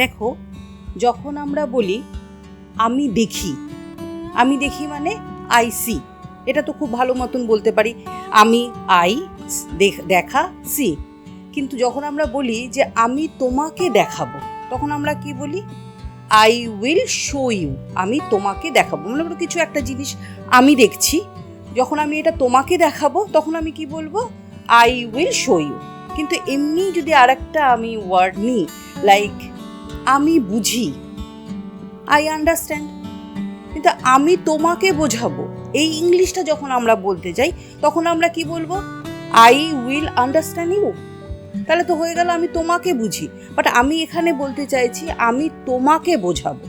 দেখো, যখন আমরা বলি, আমি দেখি আমি দেখি মানে আই সি এটা তো খুব ভালো মতন বলতে পারি, আমি আই দেখা সি কিন্তু যখন আমরা বলি যে, আমি তোমাকে দেখাবো, তখন আমরা কি বলি? আই উইল শো ইউ আমি তোমাকে দেখাবো, মনে করো কিছু একটা জিনিস আমি দেখছি, যখন আমি এটা তোমাকে দেখাবো, তখন আমি কি বলব? আই উইল শো ইউ কিন্তু এমনি যদি আরেকটা আমি ওয়ার্ড নিই লাইক আমি বুঝি। আই আন্ডারস্ট্যান্ড কিন্তু আমি তোমাকে বোঝাবো। এই ইংলিশটা যখন আমরা বলতে যাই, তখন আমরা কি বলব? আই উইল আন্ডারস্ট্যান্ড ইউ তাহলে তো হয়ে গেল, আমি তোমাকে বুঝি। বাট আমি এখানে বলতে চাইছি, আমি তোমাকে বোঝাবো।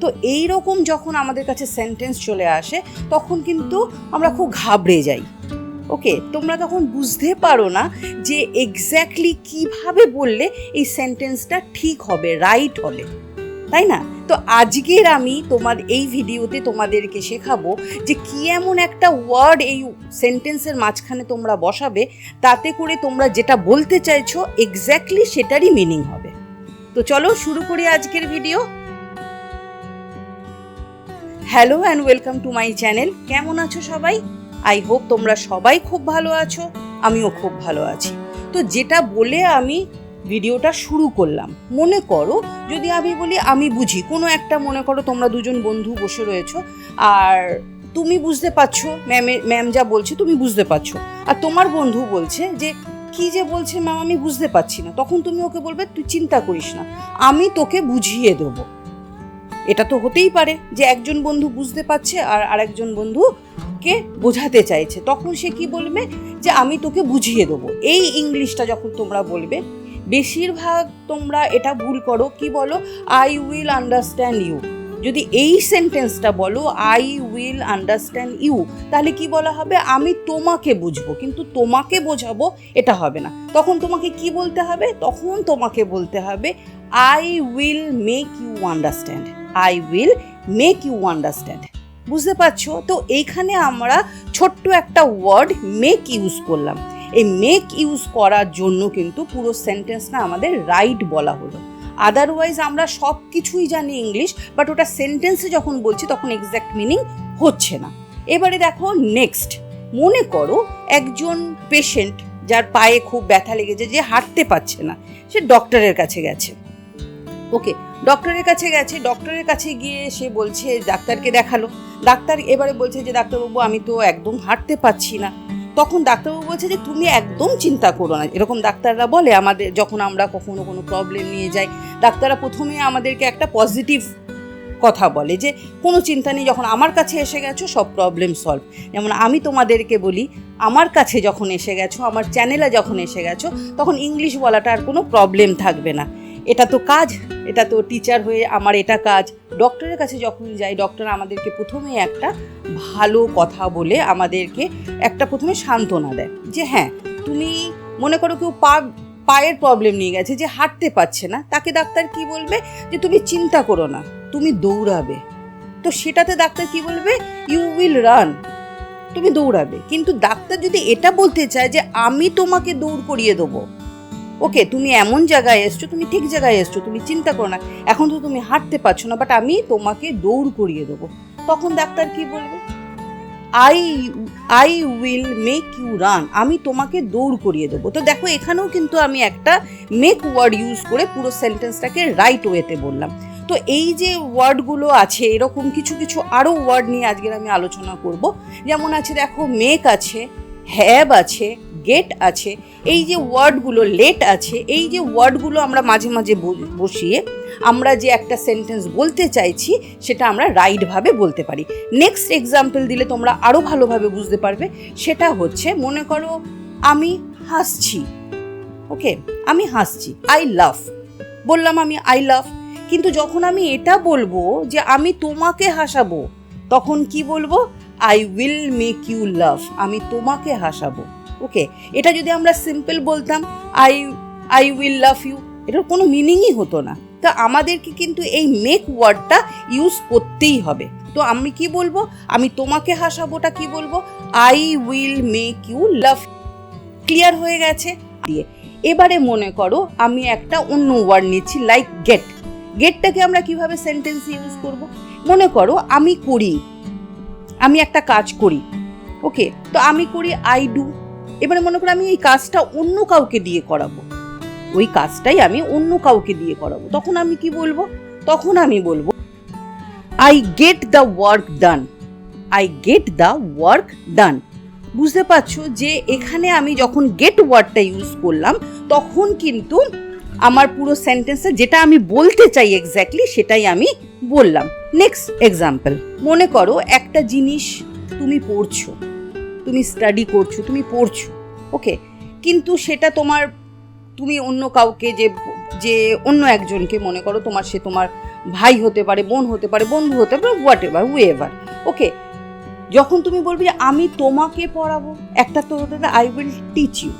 তো এই রকম যখন আমাদের কাছে সেন্টেন্স চলে আসে, তখন কিন্তু আমরা খুব ঘাবড়ে যাই। ওকে তোমরা তখন বুঝতে পারো না যে এক্স্যাক্টলি কীভাবে বললে এই সেন্টেন্সটা ঠিক হবে রাইট হবে। তাই না? তো আজকের আমি তোমার এই ভিডিওতে তোমাদেরকে শেখাবো যে কি এমন একটা ওয়ার্ড এই সেন্টেন্সের মাঝখানে তোমরা বসাবে, তাতে করে তোমরা যেটা বলতে চাইছো এক্স্যাক্টলি সেটারই মিনিং হবে। তো চলো শুরু করি আজকের video hello and welcome to my channel কেমন আছো সবাই? আই হোপ তোমরা সবাই খুব ভালো আছো, আমিও খুব ভালো আছি। তো যেটা বলে আমি ভিডিওটা শুরু করলাম, মনে করো যদি আমি বলি আমি বুঝি, কোনো একটা মনে করো তোমরা দুজন বন্ধু বসে রয়েছো, আর তুমি বুঝতে পারছ ম্যামে ম্যাম যা বলছে তুমি বুঝতে পারছ। আর তোমার বন্ধু বলছে যে, কি যে বলছে ম্যাম আমি বুঝতে পারছি না। তখন তুমি ওকে বলবে, তুই চিন্তা করিস না, আমি তোকে বুঝিয়ে দেবো। এটা তো হতেই পারে যে একজন বন্ধু বুঝতে পারছে আর আরেকজন বন্ধুকে বোঝাতে চাইছে। তখন সে কি বলবে? যে আমি তোকে বুঝিয়ে দেবো। এই ইংলিশটা যখন তোমরা বলবে, বেশিরভাগ তোমরা এটা ভুল করো। কি বলো? আই উইল আন্ডারস্ট্যান্ড ইউ যদি এই সেন্টেন্সটা বলো আই উইল আন্ডারস্ট্যান্ড ইউ তাহলে কি বলা হবে? আমি তোমাকে বুঝব। কিন্তু তোমাকে বোঝাবো এটা হবে না। তখন তোমাকে কি বলতে হবে? তখন তোমাকে বলতে হবে I will make you understand I will make you understand বুঝতে পারছ? তো এইখানে আমরা ছোট্ট একটা ওয়ার্ড মেক ইউজ করলাম। এই মেক ইউজ করার জন্য কিন্তু পুরো সেন্টেন্সটা আমাদের রাইট বলা হলো। আদারওয়াইজ আমরা সব কিছুই জানি ইংলিশ বাট ওটা সেন্টেন্সে যখন বলছি তখন এক্স্যাক্ট মিনিং হচ্ছে না। এবারে দেখো নেক্সট মনে করো একজন পেশেন্ট যার পায়ে খুব ব্যথা লেগেছে, যে হাঁটতে পারছে না, সে ডক্টরের কাছে গেছে। ওকে ডক্টরের কাছে গেছে ডক্টরের কাছে গিয়ে সে বলছে, ডাক্তারকে দেখাল। ডাক্তার এবারে বলছে যে, ডাক্তারবাবু, আমি তো একদম হাঁটতে পারছি না। তখন ডাক্তারবাবু বলছে যে, তুমি একদম চিন্তা করো না। এরকম ডাক্তাররা বলে আমাদের, যখন আমরা কখনো কোনো প্রবলেম নিয়ে যাই। ডাক্তাররা প্রথমে আমাদেরকে একটা পজিটিভ কথা বলে যে, কোনো চিন্তা নেই, যখন আমার কাছে এসে গেছো, সব প্রবলেম সলভ যেমন আমি তোমাদেরকে বলি, আমার কাছে যখন এসে গেছো, আমার চ্যানেলে যখন এসে গেছো, তখন ইংলিশ বলাটা আর কোনো প্রবলেম থাকবে না। এটা তো কাজ এটা তো টিচার হয়ে আমার এটা কাজ। ডক্টরের কাছে যখন যাই ডক্টর আমাদেরকে প্রথমে একটা ভালো কথা বলে আমাদেরকে একটা প্রথমে সান্ত্বনা দেয় যে হ্যাঁ তুমি মনে করো কেউ পা, পায়ের প্রবলেম নিয়ে গেছে, যে হাঁটতে পারছে না, তাকে ডাক্তার কি বলবে? যে তুমি চিন্তা করো না, তুমি দৌড়াবে। তো সেটাতে ডাক্তার কি বলবে? ইউ উইল রান তুমি দৌড়াবে। কিন্তু ডাক্তার যদি এটা বলতে চায় যে আমি তোমাকে দৌড় করিয়ে দেবো ওকে, তুমি এমন জায়গায় এসছো, তুমি ঠিক জায়গায় এসছো, তুমি চিন্তা করো না। এখন তো তুমি হাঁটতে পারছ না বাট আমি তোমাকে দৌড় করিয়ে দেবো। তখন ডাক্তার কি বলবে? I I will make you run আমি তোমাকে দৌড় করিয়ে দেবো। তো দেখো, এখানেও কিন্তু আমি একটা মেক ওয়ার্ড ইউজ করে পুরো সেন্টেন্সটাকে রাইট ওয়েতে বললাম। তো এই যে ওয়ার্ডগুলো আছে, এরকম কিছু কিছু আরও ওয়ার্ড নিয়ে আজকের আমি আলোচনা করব। যেমন আছে, দেখো মেক আছে হ্যাব আছে গেট আছে, এই যে ওয়ার্ডগুলো লেট আছে, এই যে ওয়ার্ডগুলো আমরা মাঝে মাঝে বসিয়ে আমরা যে একটা সেন্টেন্স বলতে চাইছি, সেটা আমরা রাইটভাবে বলতে পারি। নেক্সট এক্সাম্পল দিলে তোমরা আরও ভালোভাবে বুঝতে পারবে, সেটা হচ্ছে, মনে করো আমি হাসছি ওকে আমি হাসছি আই লাভ বললাম আমি আই লাভ কিন্তু যখন আমি এটা বলব যে আমি তোমাকে হাসাবো, তখন কি বলব? I will make you love আমি তোমাকে হাসাবো। ওকে এটা যদি আমরা সিম্পল বলতাম I I will love you এটার কোনো মিনিংই হতো না। তা আমাদেরকে কিন্তু এই মেক ওয়ার্ডটা ইউজ করতেই হবে। তো আমি কি বলব? আমি তোমাকে হাসাবোটা কি বলব? I will make you love clear হয়ে গেছে? দিয়ে, এবারে মনে করো আমি একটা অন্য ওয়ার্ড নিচ্ছি লাইক গেট গেটটাকে আমরা কীভাবে সেন্টেন্স ইউজ করব? মনে করো আমি করি, আমি একটা কাজ করি। ওকে তো আমি করি আই ডু এবারে মনে করো আমি এই কাজটা অন্য কাউকে দিয়ে করাবো। ওই কাজটাই আমি অন্য কাউকে দিয়ে করাবো। তখন আমি কি বলব? তখন আমি বলব I get the work done I get the work done বুঝতে পারছ যে এখানে আমি যখন গেট ওয়ার্ডটা ইউজ করলাম, তখন কিন্তু আমার পুরো সেন্টেন্সে যেটা আমি বলতে চাই এক্স্যাক্টলি সেটাই আমি বললাম। নেক্সট এক্সাম্পল মনে করো একটা জিনিস তুমি পড়ছো। তুমি স্টাডি করছ, তুমি পড়ছো ওকে কিন্তু সেটা তোমার, তুমি অন্য কাউকে যে যে অন্য একজনকে মনে করো তোমার, সে তোমার ভাই হতে পারে, বোন হতে পারে, বন্ধু হতে পারে whatever whoever okay যখন তুমি বলবে যে আমি তোমাকে পড়াবো, একটা তো হতে I will teach you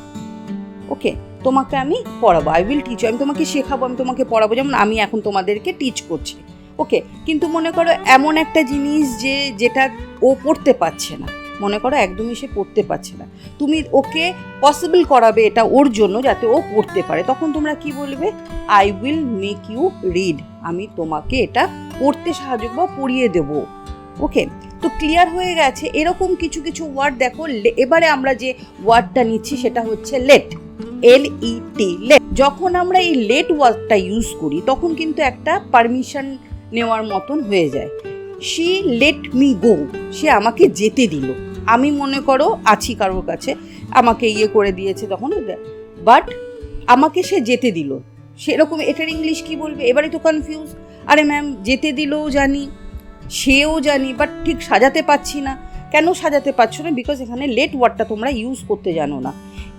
okay তোমাকে আমি পড়াবো আই উইল টিচ আমি তোমাকে শেখাবো, আমি তোমাকে পড়াবো, যেমন আমি এখন তোমাদেরকে টিচ করছি ওকে কিন্তু মনে করো এমন একটা জিনিস যে, যেটা ও পড়তে পারছে না। মনে করো একদমই সে পড়তে পারছে না। তুমি ওকে পসিবল করাবে এটা ওর জন্য যাতে ও পড়তে পারে। তখন তোমরা কি বলবে? I will make you read আমি তোমাকে এটা পড়তে সাহায্য বা পড়িয়ে দেবো। ওকে তো ক্লিয়ার হয়ে গেছে। এরকম কিছু কিছু ওয়ার্ড দেখো। এবারে আমরা যে ওয়ার্ডটা নিচ্ছি সেটা হচ্ছে লেট এল ই টি লেট যখন আমরা এই লেট ওয়ার্ডটা ইউজ করি, তখন কিন্তু একটা পারমিশন নেওয়ার মতন হয়ে যায়। শি লেট মি গো সে আমাকে যেতে দিল। আমি মনে করো আছি কারোর কাছে, আমাকে ইয়ে করে দিয়েছে তখন বাট আমাকে সে যেতে দিল। সেরকম এটার ইংলিশ কি বলবে? এবারে তো কনফিউজ আরে ম্যাম যেতে দিলেও জানি, সেও জানি বাট ঠিক সাজাতে পারছি না। কেন সাজাতে পারছ না? বিকজ এখানে লেট ওয়ার্ডটা তোমরা ইউজ করতে জানো না।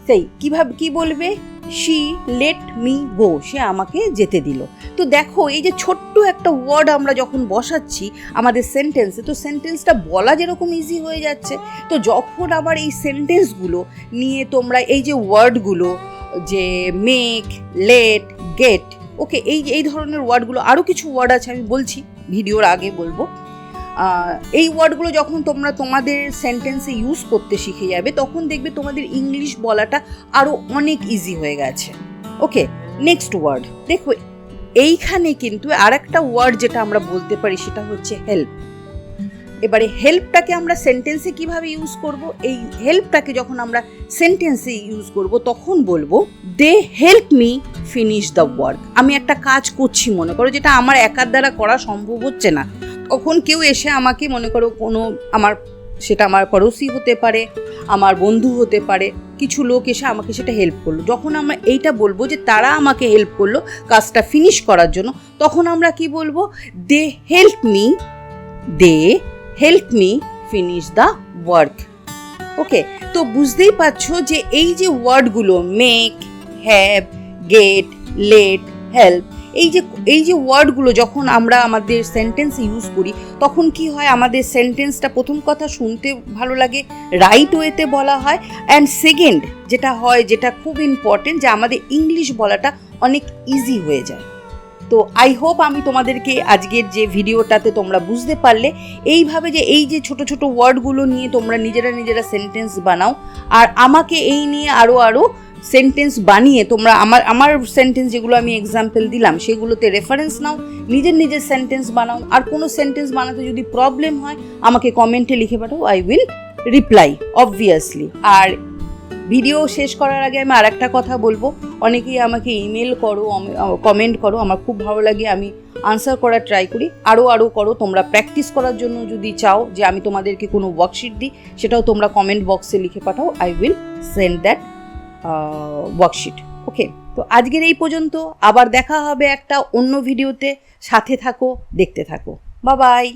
সেই, কীভাবে, কী বলবে? শি লেট মি গো সে আমাকে যেতে দিল। তো দেখো, এই যে ছোট্ট একটা ওয়ার্ড আমরা যখন বসাচ্ছি আমাদের সেন্টেন্সে তো সেন্টেন্সটা বলা যেরকম ইজি হয়ে যাচ্ছে। তো যখন আবার এই সেন্টেন্সগুলো নিয়ে তোমরা এই যে ওয়ার্ডগুলো যে মেক লেট গেট ওকে এই এই ধরনের ওয়ার্ডগুলো আরও কিছু ওয়ার্ড আছে আমি বলছি, ভিডিওর আগে বলব। এই ওয়ার্ডগুলো যখন তোমরা তোমাদের সেন্টেন্সে ইউজ করতে শিখে যাবে, তখন দেখবে তোমাদের ইংলিশ বলাটা আরও অনেক ইজি হয়ে গেছে। ওকে নেক্সট ওয়ার্ড দেখো, এইখানে কিন্তু আর একটা ওয়ার্ড যেটা আমরা বলতে পারি, সেটা হচ্ছে হেল্প এবারে হেল্পটাকে আমরা সেন্টেন্সে কীভাবে ইউজ করব? এই হেল্পটাকে যখন আমরা সেন্টেন্সে ইউজ করব, তখন বলব they help me finish the work আমি একটা কাজ করছি, মনে করো, যেটা আমার একার দ্বারা করা সম্ভব হচ্ছে না। তখন কেউ এসে আমাকে, মনে করো, কোনো আমার, সেটা আমার পড়োশি হতে পারে, আমার বন্ধু হতে পারে, কিছু লোক এসে আমাকে সেটা হেল্প করল। যখন আমরা এইটা বলব যে তারা আমাকে হেল্প করল কাজটা ফিনিশ করার জন্য, তখন আমরা কি বলব? They help me they help me finish the work okay তো বুঝতেই পারছ যে এই যে ওয়ার্ডগুলো make have get let help এই যে এই যে ওয়ার্ডগুলো যখন আমরা আমাদের সেন্টেন্স ইউজ করি, তখন কি হয়? আমাদের সেন্টেন্সটা প্রথম কথা শুনতে ভালো লাগে রাইট ওয়েতে বলা হয় অ্যান্ড সেকেন্ড যেটা হয়, যেটা খুব ইম্পর্টেন্ট যে আমাদের ইংলিশ বলাটা অনেক ইজি হয়ে যায়। তো আই হোপ আমি তোমাদেরকে আজকের যে ভিডিওটাতে তোমরা বুঝতে পারলে, এইভাবে যে এই যে ছোট ছোট ওয়ার্ডগুলো নিয়ে তোমরা নিজেরা নিজেরা সেন্টেন্স বানাও, আর আমাকে এই নিয়ে আরও আরও সেন্টেন্স বানিয়ে তোমরা আমার আমার সেন্টেন্স যেগুলো আমি এক্সাম্পল দিলাম, সেগুলোতে রেফারেন্স নাও, নিজের নিজের সেন্টেন্স বানাও, আর কোনো সেন্টেন্স বানাতে যদি প্রবলেম হয়, আমাকে কমেন্টে লিখে পাঠাও আই উইল রিপ্লাই অবভিয়াসলি আর ভিডিও শেষ করার আগে আমি আরেকটা কথা বলব, অনেকেই আমাকে ইমেল করো কমেন্ট করো, আমার খুব ভালো লাগে, আমি আনসার করার ট্রাই করি। আরও আরও করো, তোমরা প্র্যাকটিস করার জন্য যদি চাও যে আমি তোমাদেরকে কোনো ওয়ার্কশিট দিই, সেটাও তোমরা কমেন্ট বক্সে লিখে পাঠাও I will send that worksheet okay তো আজকের এই পর্যন্ত, আবার দেখা হবে একটা অন্য ভিডিওতে সাথে থাকো, দেখতে থাকো। বা বাই